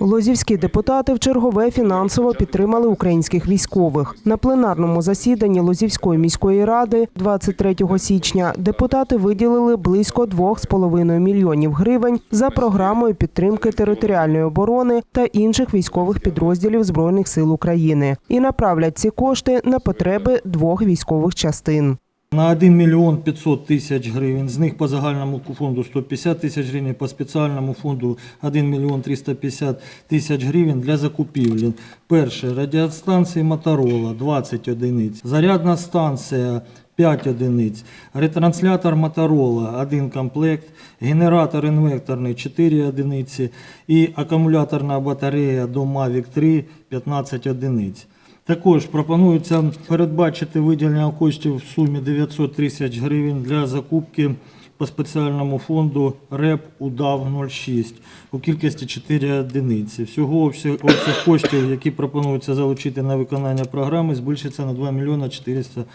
Лозівські депутати в чергове фінансово підтримали українських військових. На пленарному засіданні Лозівської міської ради 23 січня депутати виділили близько 2,5 мільйонів гривень за програмою підтримки територіальної оборони та інших військових підрозділів Збройних сил України і направлять ці кошти на потреби двох військових частин. На 1 мільйон 500 тисяч гривень, з них по загальному фонду 150 тисяч гривень, по спеціальному фонду 1 мільйон 350 тисяч гривень для закупівлі. Перше, радіостанції Моторола 20 одиниць, зарядна станція 5 одиниць, ретранслятор Моторола 1 комплект, генератор інвекторний 4 одиниці. І акумуляторна батарея до Mavic 3 15 одиниць. Також пропонується передбачити виділення коштів в сумі 900 тисяч гривень для закупки по спеціальному фонду РЕП УДАВ 06 у кількості 4 одиниці. Всього обсяг коштів, які пропонуються залучити на виконання програми, збільшиться на 2 мільйона 400 тисяч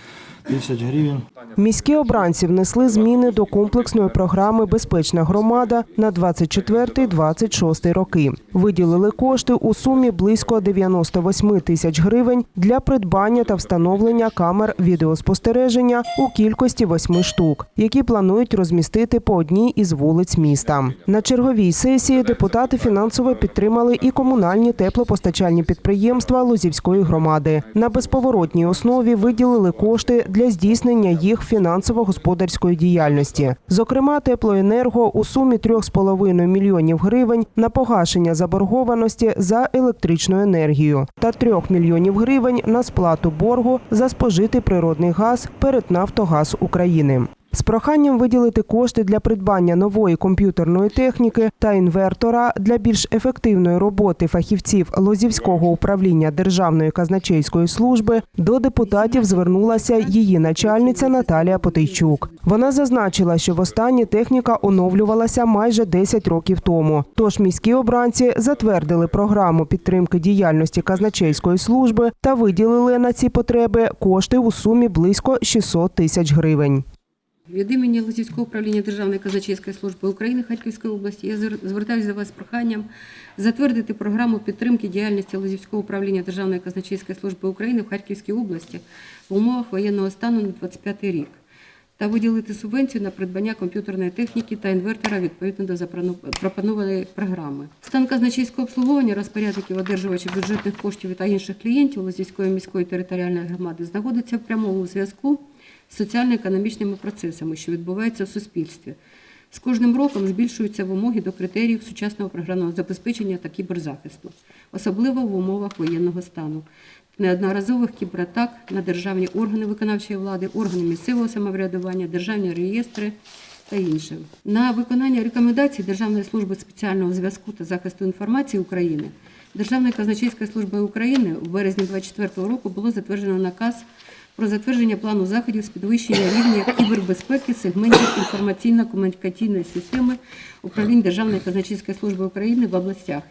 гривень. Міські обранці внесли зміни до комплексної програми Безпечна громада на 24-26 роки. Виділили кошти у сумі близько 98 тисяч гривень для придбання та встановлення камер відеоспостереження у кількості восьми штук, які планують розмістити по одній із вулиць міста. На черговій сесії депутати фінансово підтримали і комунальні теплопостачальні підприємства Лозівської громади. На безповоротній основі виділили кошти для здійснення їх фінансово-господарської діяльності. Зокрема, теплоенерго у сумі 3,5 мільйонів гривень на погашення заборгованості за електричну енергію та 3 мільйонів гривень на сплату боргу за спожитий природний газ перед Нафтогаз України. З проханням виділити кошти для придбання нової комп'ютерної техніки та інвертора для більш ефективної роботи фахівців Лозівського управління Державної казначейської служби до депутатів звернулася її начальниця Наталія Потейчук. Вона зазначила, що востаннє техніка оновлювалася майже 10 років тому. Тож міські обранці затвердили програму підтримки діяльності казначейської служби та виділили на ці потреби кошти у сумі близько 600 тисяч гривень. Від імені Лозівського управління Державної казначейської служби України Харківської області я звертаюся до вас з проханням затвердити програму підтримки діяльності Лозівського управління Державної казначейської служби України в Харківській області в умовах воєнного стану на 25 рік та виділити субвенцію на придбання комп'ютерної техніки та інвертора відповідно до запропонованої програми. Стан казначейського обслуговування розпорядників одержувачів бюджетних коштів та інших клієнтів Лозівської міської територіальної громади знаходиться в прямому зв'язку соціально-економічними процесами, що відбуваються в суспільстві. З кожним роком збільшуються вимоги до критеріїв сучасного програмного забезпечення та кіберзахисту, особливо в умовах воєнного стану, неодноразових кібератак на державні органи виконавчої влади, органи місцевого самоврядування, державні реєстри та інше. На виконання рекомендацій Державної служби спеціального зв'язку та захисту інформації України Державної казначейської служби України в березні 2024 року було затверджено наказ про затвердження плану заходів з підвищення рівня кібербезпеки сегментів інформаційно-комунікаційної системи управління Державної казначейської служби України в областях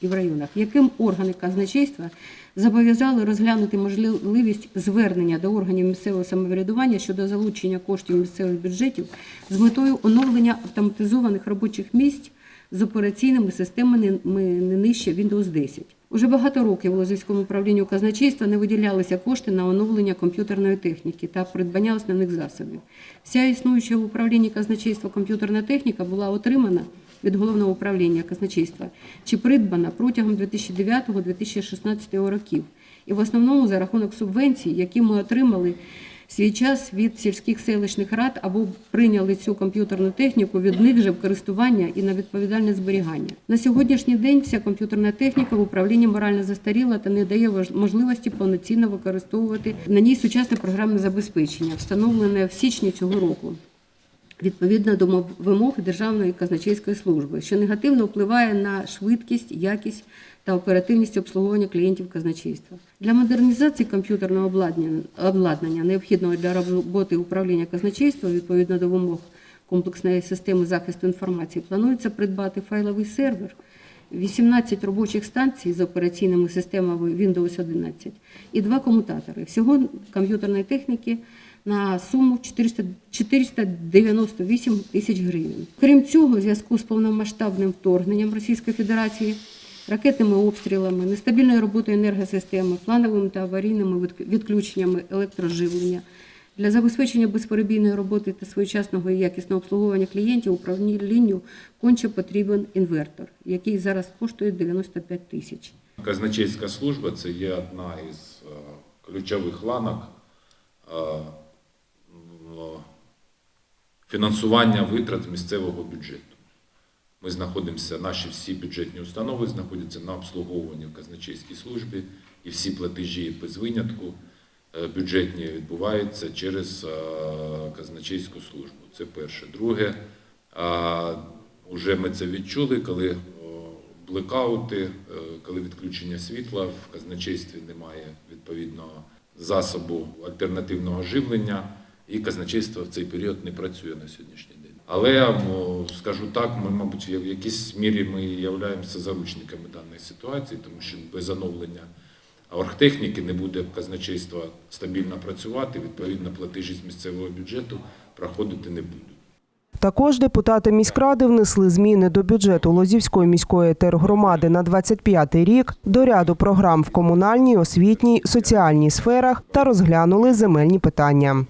і в районах, яким органи казначейства зобов'язали розглянути можливість звернення до органів місцевого самоврядування щодо залучення коштів місцевих бюджетів з метою оновлення автоматизованих робочих місць з операційними системами не нижче Windows 10. Уже багато років у Лозівському управлінню казначейства не виділялися кошти на оновлення комп'ютерної техніки та придбання основних засобів. Вся існуюча в управлінні казначейства комп'ютерна техніка була отримана від головного управління казначейства чи придбана протягом 2009-2016 років. І в основному за рахунок субвенцій, які ми отримали свій час від сільських селищних рад або прийняли цю комп'ютерну техніку від них же в користування і на відповідальне зберігання. На сьогоднішній день вся комп'ютерна техніка в управлінні морально застаріла та не дає можливості повноцінно використовувати на ній сучасне програмне забезпечення, встановлене в січні цього року. Відповідно до вимог Державної казначейської служби, що негативно впливає на швидкість, якість та оперативність обслуговування клієнтів казначейства. Для модернізації комп'ютерного обладнання, необхідного для роботи управління казначейства відповідно до вимог комплексної системи захисту інформації, планується придбати файловий сервер, 18 робочих станцій з операційними системами Windows 11 і два комутатори. Всього комп'ютерної техніки на суму 400 498 тисяч гривень. Крім цього, у зв'язку з повномасштабним вторгненням Російської Федерації ракетними обстрілами, нестабільною роботою енергосистеми, плановими та аварійними відк- відключеннями електроживлення. Для забезпечення безперебійної роботи та своєчасного і якісного обслуговування клієнтів управлінню конче потрібен інвертор, який зараз коштує 95 тисяч. Казначейська служба це є одна із е, ключових ланок е, в- фінансування витрат місцевого бюджету. Ми знаходимося, наші всі бюджетні установи знаходяться на обслуговуванні в казначейській службі, і всі платежі без винятку е, бюджетні відбуваються через е, казначейську службу. Це перше. Друге, а, уже ми це відчули, коли блекаути, е, коли відключення світла в казначействі немає відповідного засобу альтернативного живлення, і казначейство в цей період не працює на сьогоднішній день. Але скажу так, ми, мабуть, в якійсь мірі ми являємося заручниками даної ситуації, тому що без оновлення оргтехніки не буде казначейство стабільно працювати, відповідно, платежі з місцевого бюджету проходити не будуть. Також депутати міськради внесли зміни до бюджету Лозівської міської тергромади на 25 рік, до ряду програм в комунальній, освітній, соціальній сферах та розглянули земельні питання.